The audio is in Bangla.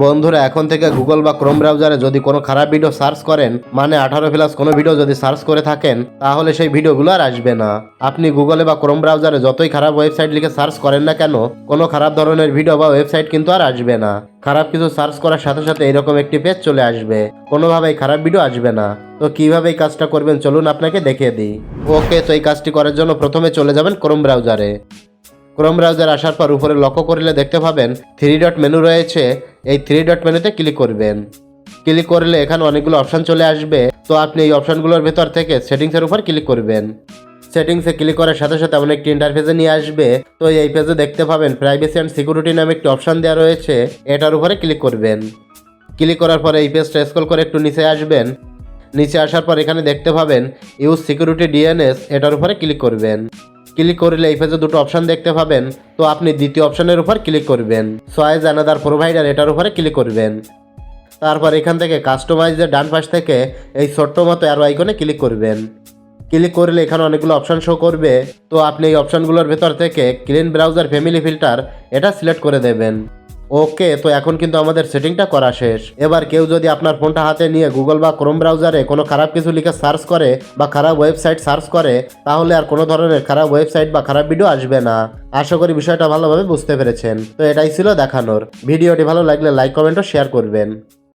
বন্ধুরা, এখন থেকে গুগল বা ক্রোম ব্রাউজারে যদি কোনো খারাপ ভিডিও সার্চ করেন মানে আঠারো প্লাস কোনো ভিডিও যদি সার্চ করে থাকেন, তাহলে সেই ভিডিওগুলো আর আসবে না। আপনি গুগলে বা ক্রোম ব্রাউজারে যতই খারাপ ওয়েবসাইট লিখে সার্চ করেন না কেন, কোনো খারাপ ধরনের ভিডিও বা ওয়েবসাইট কিন্তু আর আসবে না। খারাপ কিছু সার্চ করার সাথে সাথে এরকম একটি পেজ চলে আসবে। কোনোভাবেই খারাপ ভিডিও আসবে না। তো কীভাবে এই কাজটা করবেন, চলুন আপনাকে দেখিয়ে দিই। ওকে তো এই কাজটি করার জন্য প্রথমে চলে যাবেন ক্রোম ব্রাউজারে ক্রোম ব্রাউজার আসার পর উপরে লক্ষ্য করলে দেখতে পাবেন থ্রি ডট মেনু রয়েছে। এই থ্রি ডট মেনুতে ক্লিক করবেন। ক্লিক করলে এখানে অনেকগুলো অপশন চলে আসবে। তো আপনি এই অপশনগুলোর ভেতর থেকে সেটিংসের উপর ক্লিক করবেন। সেটিংসে ক্লিক করার সাথে সাথে এমন একটি ইন্টারফেসে নিয়ে আসবে। তো এই পেজে দেখতে পাবেন প্রাইভেসি অ্যান্ড সিকিউরিটি নামে একটি অপশন দেওয়া রয়েছে। এটার উপরে ক্লিক করবেন। ক্লিক করার পরে এই পেজটা স্ক্রল করে একটু নিচে আসবেন। নিচে আসার পর এখানে দেখতে পাবেন ইউজ সিকিউরিটি ডিএনএস এটার উপরে ক্লিক করবেন। ক্লিক করলে এই পেজে দুটো অপশন দেখতে পাবেন। তো আপনি দ্বিতীয় অপশনের উপর ক্লিক করবেন। সয়েজ অ্যানাদার প্রোভাইডার এটার উপরে ক্লিক করবেন। তারপর এখান থেকে কাস্টমাইজের ডান পাশ থেকে এই ছোট্ট মতো অ্যারো আইকনে ক্লিক করবেন। ক্লিক করলে এখানে অনেকগুলো অপশন শো করবে। তো আপনি এই অপশানগুলোর ভেতর থেকে ক্লিন ব্রাউজার ফ্যামিলি ফিল্টার এটা সিলেক্ট করে দেবেন। ওকে, তো এখন কিন্তু আমাদের সেটিংটা করা শেষ। এবার কেউ যদি আপনার ফোনটা হাতে নিয়ে গুগল বা ক্রোম ব্রাউজারে কোনো খারাপ কিছু লিখে সার্চ করে বা খারাপ ওয়েবসাইট সার্চ করে, তাহলে আর কোনো ধরনের খারাপ ওয়েবসাইট বা খারাপ ভিডিও আসবে না। আশা করি বিষয়টা ভালোভাবে বুঝতে পেরেছেন। তো এটাই ছিল দেখানোর। ভিডিওটি ভালো লাগলে লাইক, কমেন্ট ও শেয়ার করবেন।